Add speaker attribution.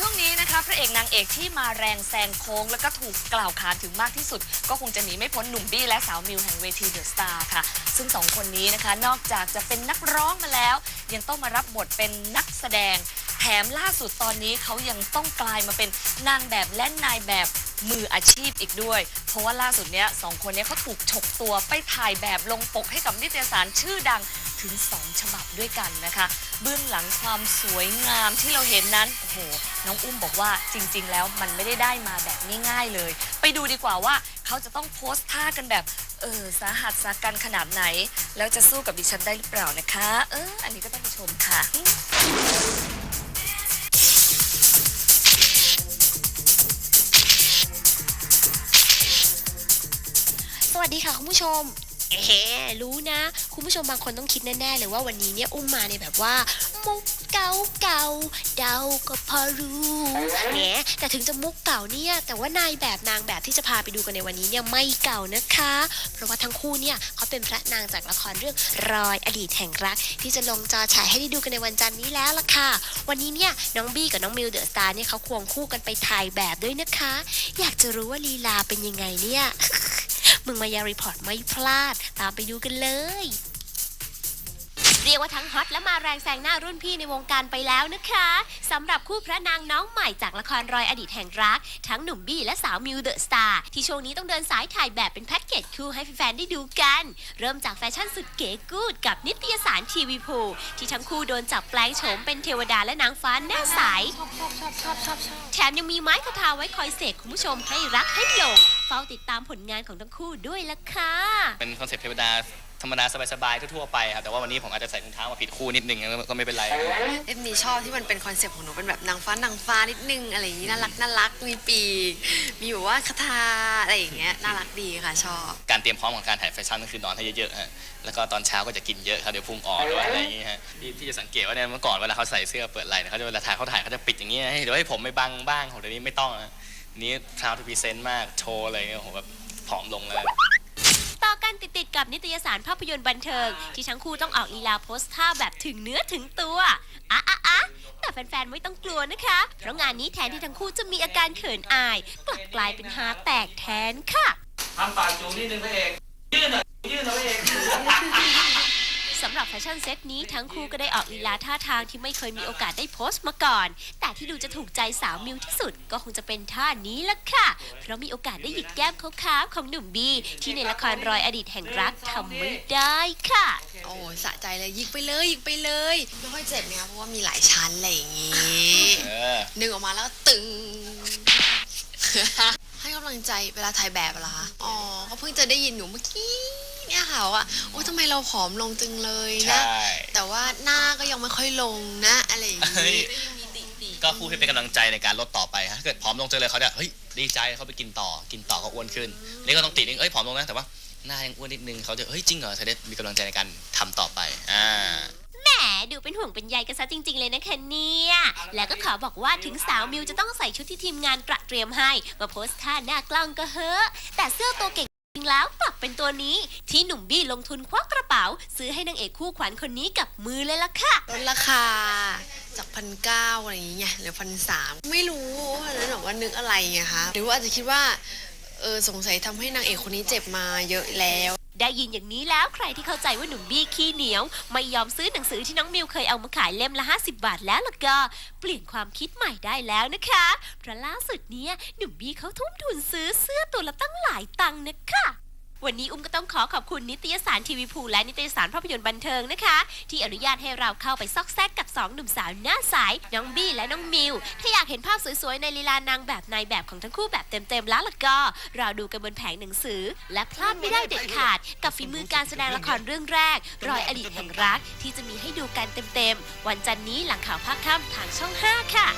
Speaker 1: ช่วงนี้นะคะพระเอกนางเอกที่มาแรงแซงโค้ง แล้วก็ถูกกล่าวขานถึงมากที่สุด ก็คงจะหนีไม่พ้นหนุ่มบี้และสาวมิวแห่งเวทีเดอะสตาร์ค่ะ ซึ่งสองคนนี้นะคะนอกจากจะเป็นนักร้องมาแล้ว ยังต้องมารับบทเป็นนักแสดง แถมล่าสุดตอนนี้เขายังต้องกลายมาเป็นนางแบบและนายแบบมืออาชีพอีกด้วย เพราะว่าล่าสุดเนี้ยสองคนเนี้ยเขาถูกฉกตัวไปถ่ายแบบลงปกให้กับนิตยสารชื่อดัง ถึง 2 ฉบับด้วยกันนะคะ เบื้องหลังความสวยงามที่เราเห็นนั้น โอ้โห น้องอุ้มบอกว่าจริง ๆ แล้วมันไม่ได้ได้มาแบบง่ายๆเลย ไปดูดีกว่าว่าเขาจะต้องโพสท่ากันแบบเออสาหัสสากันขนาดไหน แล้วจะสู้กับดิฉันได้หรือเปล่านะคะ เออ อันนี้ก็ต้องไปชมค่ะ
Speaker 2: สวัสดีค่ะคุณผู้ชม เอ๊ะรู้นะ คุณผู้ชมบางคนต้องคิดแน่ๆเลยว่าวันนี้เนี่ยอุ้มมาในแบบว่ามุกเก่าเก่าๆเดาก็พอรู้แหมแต่ถึงจะมุกเก่าเนี่ยแต่ว่านายแบบนางแบบที่จะพาไปดูกันในวันนี้เนี่ยไม่เก่านะคะ เพราะว่าทั้งคู่เนี่ยเขาเป็นพระนางจากละครเรื่องรอยอดีตแห่งรัก ที่จะลงจอฉายให้ได้ดูกันในวันจันทร์นี้แล้วล่ะค่ะ วันนี้เนี่ยน้องบี้กับน้องมิวเดอะสตาร์เนี่ยเขาควงคู่กันไปถ่ายแบบด้วยนะคะ อยากจะรู้ว่าลีลาเป็นยังไงเนี่ย มึงมายารีพอร์ตไม่พลาด ตามไปดูกันเลยเรียกว่าทั้งฮอตและมาแรงแซงหน้ารุ่นพี่ในวงการไปแล้วนะคะสำหรับคู่พระนางน้องใหม่จากละครรอยอดีตแห่งรัก ทั้งหนุ่มบี้และสาวมิวเดอะสตาร์ที่ช่วงนี้ต้องเดินสายถ่ายแบบเป็นแพ็กเกจคู่ให้แฟนๆได้ดูกัน เริ่มจากแฟชั่นสุดเก๋กูดกับนิตยสารทีวีพูที่ทั้งคู่โดนจับแปลงโฉมเป็นเทวดาและนางฟ้าหน้าใสแถมยังมีไม้คาถาไว้คอยเสกคุณผู้ชมให้รักให้หลง เฝ้าติดตามผลงานของทั้งคู่ด้วยล่ะค่ะ
Speaker 3: เป็นคอนเซ็ปต์เทวดาธรรมดาสบายๆทั่วๆไปครับแต่ว่าวันนี้ผมอาจจะใส่รองเท้ามาผิดคู่นิดนึงก็ไม่เป็นไร
Speaker 4: เอ็มนี่ชอบที่มันเป็นคอนเซปต์ของหนูเป็นแบบนางฟ้านางฟ้านิดนึงอะไรอย่างนี้น่ารักน่ารักมีปีกมีแบบว่าคาถาอะไรอย่างเงี้ยน่ารักดีค่ะชอบ
Speaker 3: การเตรียมพร้อมของการถ่ายแฟชั่นก็คือนอนให้เยอะๆฮะแล้วก็ตอนเช้าก็จะกินเยอะครับเดี๋ยวพุงออกหรือว่าอะไรอย่างงี้ฮะที่ที่จะสังเกตว่าเนี่ยเมื่อก่อนเวลาเขาใส่เสื้อเปิดไหล่เนี่ยเขาจะเวลาถ่ายเขาถ่ายเขาจะปิดอย่างเงี้ยให้เดี๋ยวให้ผมไม่บังบ้างของเดี๋ยวนี้ไม่ต้องฮะ นี้พราวทูพีเซนต์มากโชว์อะไรเงี้ยผมแบบผอมลงเลย
Speaker 2: ต่อกันติดๆกับนิตยสารภาพยนตร์บันเทิง ที่ทั้งคู่ต้องออกลีลาโพสท่าแบบถึงเนื้อถึงตัวอะอะอะแต่แฟนๆไม่ต้องกลัวนะคะ เพราะงานนี้แทนที่ทั้งคู่จะมีอาการเขินอายกลับกลายเป็นฮาแตกแทนค่ะ
Speaker 5: ทำปากจูงนิดนึงพระเอก ยื่นหน่อยยื่นหน่อยพระเอก
Speaker 2: สำหรับแฟชั่นเซตนี้ทั้งคู่ก็ได้ออกลีลาท่าทางที่ไม่เคยมีโอกาสได้โพสต์มาก่อน แต่ที่ดูจะถูกใจสาวมิวที่สุดก็คงจะเป็นท่านี้ละค่ะ เพราะมีโอกาสได้หยิกแก้มขาวๆของหนุ่มบี ที่ในละครรอยอดีตแห่งรักทำไม่ได้ค่ะ
Speaker 4: โอ้ยสะใจเลยยิกไปเลยยิกไปเลยไม่ค่อยเจ็บนะคะเพราะว่ามีหลายชั้นอะไรอย่างงี้
Speaker 3: เออ
Speaker 4: ดึงออกมาแล้วตึง ให้กำลังใจเวลาถ่ายแบบเหรอคะอ๋อเขาเพิ่งจะได้ยินหนูเมื่อกี้ เนี่ยค่ะว่าโอ้ทำไมเราผอมลงจังเลยนะ
Speaker 3: ใช่
Speaker 4: แต่ว่าหน้าก็ยังไม่ค่อยลงนะ อะไรอย่าง
Speaker 3: เฮ้ย
Speaker 4: นี้
Speaker 3: ก็พูดให้เป็นกำลังใจในการลดต่อไปฮะถ้าเกิดผอมลงเจอเลยเขาจะเฮ้ยดีใจเขาไปกินต่อกินต่อก็อ้วนขึ้นอันนี่ก็ต้องติดนึงเอ้ยผอมลงนะแต่ว่าหน้ายังอ้วนนิดนึงเขาจะเฮ้ยจริงเหรอจะได้มีกำลังใจในการทำต่อไปอ่า
Speaker 2: แหมดูเป็นห่วงเป็นใยกันซะจริง ๆ เลยนะคะเนี่ย แล้วก็ขอบอกว่าถึงสาวมิวจะต้องใส่ชุดที่ทีมงานตระเตรียมให้ มาโพสท่าหน้ากล้องก็เฮอะแต่เสื้อตัวเก่งจริงแล้วกลับ เป็นตัวนี้ที่หนุ่มบี้ลงทุนควักกระเป๋า ซื้อให้นางเอกคู่ขวัญคนนี้กับมือเลยล่ะค่ะ
Speaker 4: ลดราคาจากพันเก้าอะไรอย่างเงี้ยเหลือพันสามไม่รู้ว่านั้นแบบว่านึกอะไรไงคะหรือว่าอาจจะคิดว่าเออสงสัยทำให้นางเอกคนนี้เจ็บมาเยอะแล้ว
Speaker 2: ได้ยินอย่างนี้แล้วใครที่เข้าใจว่าหนุ่มบี้ขี้เหนียว ไม่ยอมซื้อหนังสือที่น้องมิวเคยเอามาขายเล่มละ 50 บาทแล้วล่ะก็ เปลี่ยนความคิดใหม่ได้แล้วนะคะเพราะล่าสุดเนี้ยหนุ่มบี้เขาทุ่มทุนซื้อเสื้อตัวละตั้งหลายตังค์นะคะ วันนี้อุ้มก็ต้องขอขอบคุณนิตยสารทีวีพูและนิตยสารภาพยนตร์บันเทิงนะคะ ที่อนุญาตให้เราเข้าไปซอกแซกกับสองหนุ่มสาวหน้าใสน้องบี้และน้องมิว ถ้าอยากเห็นภาพสวยๆ ในลีลานางแบบนายแบบของทั้งคู่แบบเต็มๆแล้วล่ะก็รอดูกันบนแผงหนังสือ และพลาดไม่ได้เด็ดขาด กับฝีมือการแสดงละครเรื่องแรก รอยอดีตแห่งรักที่จะมีให้ดูกันเต็มๆวันจันทร์นี้หลังข่าวภาคค่ำทางช่อง 5 ค่ะ